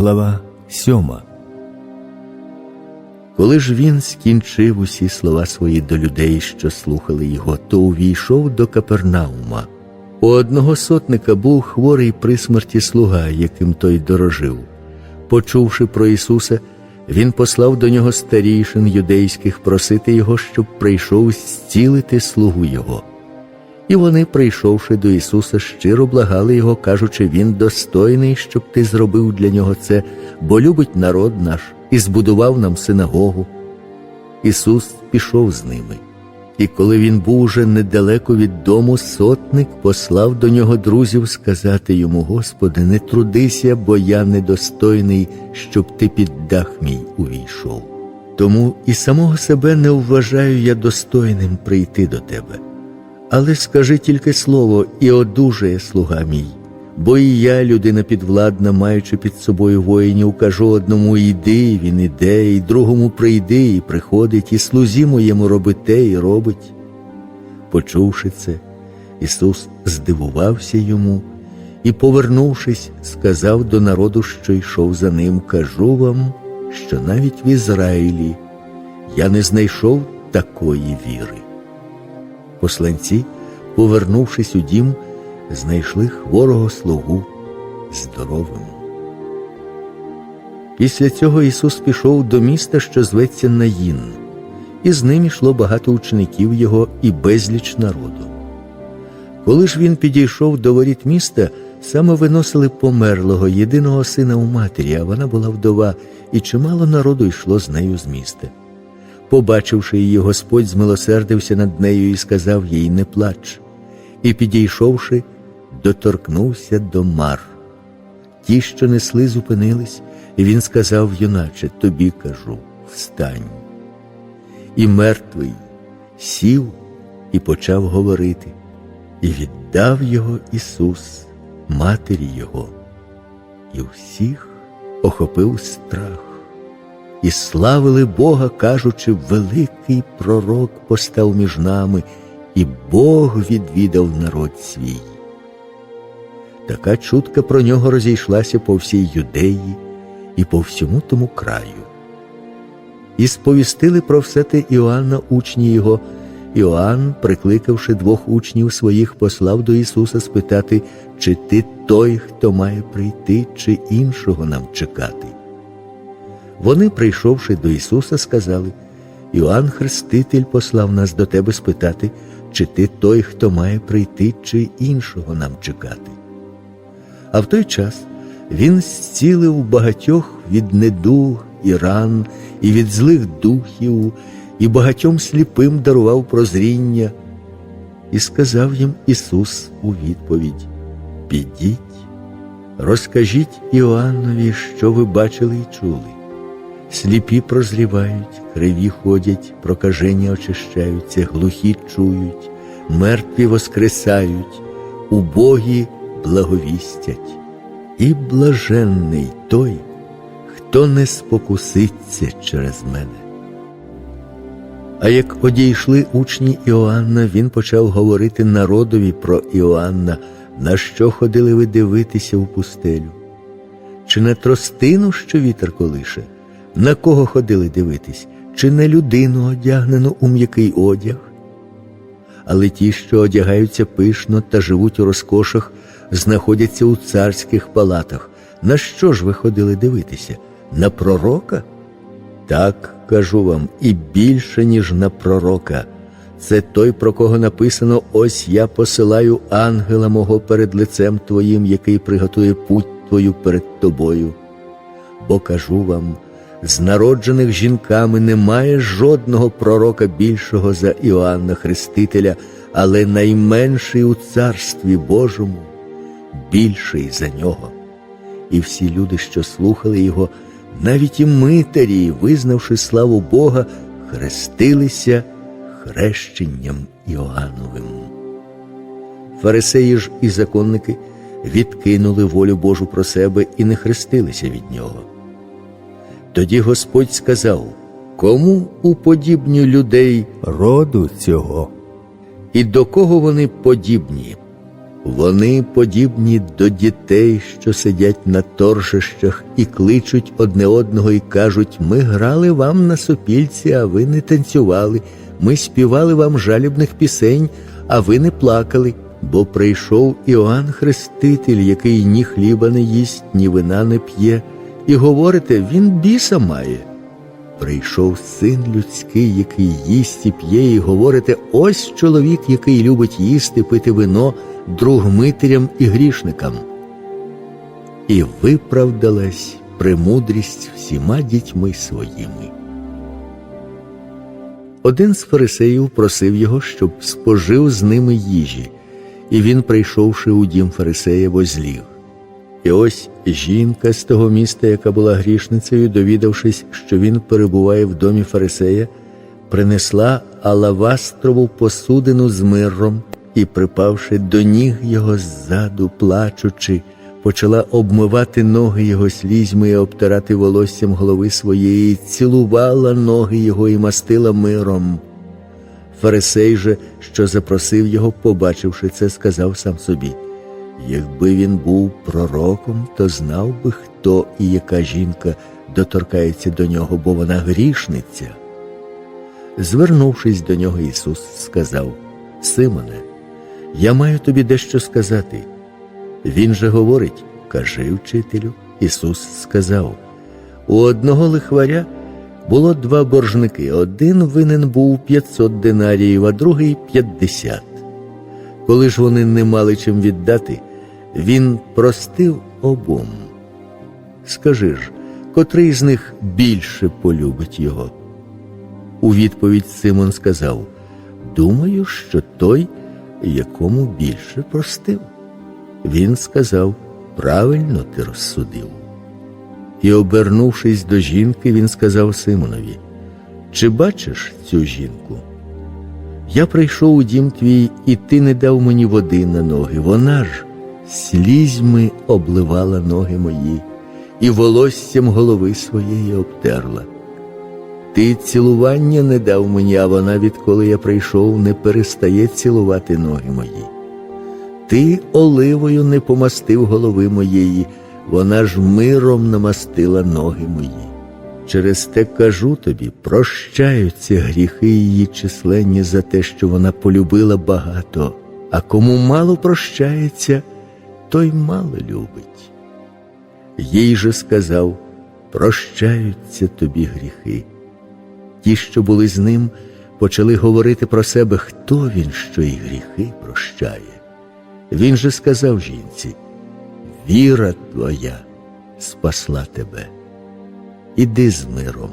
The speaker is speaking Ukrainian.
Глава сьома. Коли ж він скінчив усі слова свої до людей, що слухали його, то увійшов до Капернаума. У одного сотника був хворий при смерті слуга, яким той дорожив. Почувши про Ісуса, він послав до нього старішин юдейських просити його, щоб прийшов зцілити слугу Його. І вони, прийшовши до Ісуса, щиро благали Його, кажучи, Він достойний, щоб ти зробив для нього це, бо любить народ наш і збудував нам синагогу. Ісус пішов з ними. І коли він був уже недалеко від дому, сотник послав до нього друзів сказати йому: Господи, не трудися, бо я недостойний, щоб ти під дах мій увійшов. Тому і самого себе не вважаю я достойним прийти до тебе. Але скажи тільки слово, і одужає слуга мій. Бо і я, людина підвладна, маючи під собою воїнів, кажу одному йди, він іде, і другому прийди, і приходить, і слузі моєму роби те, і робить. Почувши це, Ісус здивувався йому і, повернувшись, сказав до народу, що йшов за ним, кажу вам, що навіть в Ізраїлі я не знайшов такої віри. Посланці, повернувшись у дім, знайшли хворого слугу здоровим. Після цього Ісус пішов до міста, що зветься Наїн, і з ним йшло багато учеників Його і безліч народу. Коли ж він підійшов до воріт міста, саме виносили померлого єдиного сина у матері, а вона була вдова, і чимало народу йшло з нею з міста. Побачивши її, Господь змилосердився над нею і сказав їй не плач, і, підійшовши, доторкнувся до мар. Ті, що несли, зупинились, і він сказав, юначе, тобі кажу, встань. І мертвий сів і почав говорити, і віддав його Ісус, матері Його, і всіх охопив страх. І славили Бога, кажучи, великий пророк постав між нами, і Бог відвідав народ свій. Така чутка про нього розійшлася по всій юдеї і по всьому тому краю. І сповістили про все те Іоанна учні його. Іоанн, прикликавши двох учнів своїх, послав до Ісуса спитати, чи ти той, хто має прийти, чи іншого нам чекати. Вони, прийшовши до Ісуса, сказали Іоанн Хреститель послав нас до тебе спитати, чи ти той, хто має прийти, чи іншого нам чекати. А в той час він зцілив багатьох від недуг і ран, і від злих духів, і багатьом сліпим дарував прозріння, і сказав їм Ісус у відповідь: Підіть, розкажіть Іоаннові, що ви бачили і чули. Сліпі прозрівають, криві ходять, прокажені очищаються, глухі чують, мертві воскресають, убогі благовістять. І блаженний той, хто не спокуситься через мене. А як одійшли учні Іоанна, він почав говорити народові про Іоанна, на що ходили ви дивитися у пустелю, чи на тростину, що вітер колише, на кого ходили дивитись, чи на людину одягнену у м'який одяг? Але ті, що одягаються пишно та живуть у розкошах, знаходяться у царських палатах. На що ж ви ходили дивитися? На пророка? Так, кажу вам, і більше, ніж на пророка. Це той, про кого написано: ось я посилаю ангела мого перед лицем Твоїм, який приготує путь Твою перед тобою. Бо кажу вам, з народжених жінками немає жодного пророка більшого за Іоанна Хрестителя, але найменший у царстві Божому більший за нього. І всі люди, що слухали його, навіть і митарі, визнавши славу Бога, хрестилися хрещенням Іоанновим. Фарисеї ж і законники відкинули волю Божу про себе і не хрестилися від нього. Тоді Господь сказав, кому уподібню людей роду цього. і до кого вони подібні? Вони подібні до дітей, що сидять на торжищах і кличуть одне одного і кажуть: Ми грали вам на сопільці, а ви не танцювали. Ми співали вам жалібних пісень, а ви не плакали. Бо прийшов Іоанн Хреститель, який ні хліба не їсть, ні вина не п'є, і говорите, він біса має. Прийшов син людський, який їсть і п'є, і говорите, ось чоловік, який любить їсти, пити вино, друг митарям і грішникам. І виправдалась премудрість всіма дітьми своїми. Один з фарисеїв просив його, щоб спожив з ними їжі, і він, прийшовши у дім фарисея, возліг. І ось жінка з того міста, яка була грішницею, довідавшись, що він перебуває в домі фарисея, принесла алавастрову посудину з миром і, припавши до ніг його ззаду, плачучи, почала обмивати ноги його слізьми і обтирати волоссям голови своєї, цілувала ноги його і мастила миром. Фарисей же, що запросив його, побачивши це, сказав сам собі. Якби він був пророком, то знав би, хто і яка жінка доторкається до нього, бо вона грішниця. Звернувшись до нього, Ісус сказав: Симоне, я маю тобі дещо сказати. Він же говорить, кажи вчителю. Ісус сказав: У одного лихваря було два боржники. Один винен був 500 динаріїв, а другий 50. Коли ж вони не мали чим віддати, він простив обом. Скажи ж, котрий з них більше полюбить його? У відповідь Симон сказав: Думаю, що той, якому більше простив. Він сказав: Правильно ти розсудив. І, обернувшись до жінки, він сказав Симонові: Чи бачиш цю жінку? Я прийшов у дім твій, і ти не дав мені води на ноги. Вона ж слізьми обливала ноги мої, і волоссям голови своєї обтерла. Ти цілування не дав мені, а вона, відколи я прийшов, не перестає цілувати ноги мої. Ти оливою не помастив голови моєї, вона ж миром намастила ноги мої. Через те кажу тобі, прощаються гріхи її численні за те, що вона полюбила багато, а кому мало прощається, той мало любить. Їй же сказав, прощаються тобі гріхи. Ті, що були з ним, почали говорити про себе, хто він, що й гріхи прощає. Він же сказав жінці: Віра твоя спасла тебе. Іди з миром.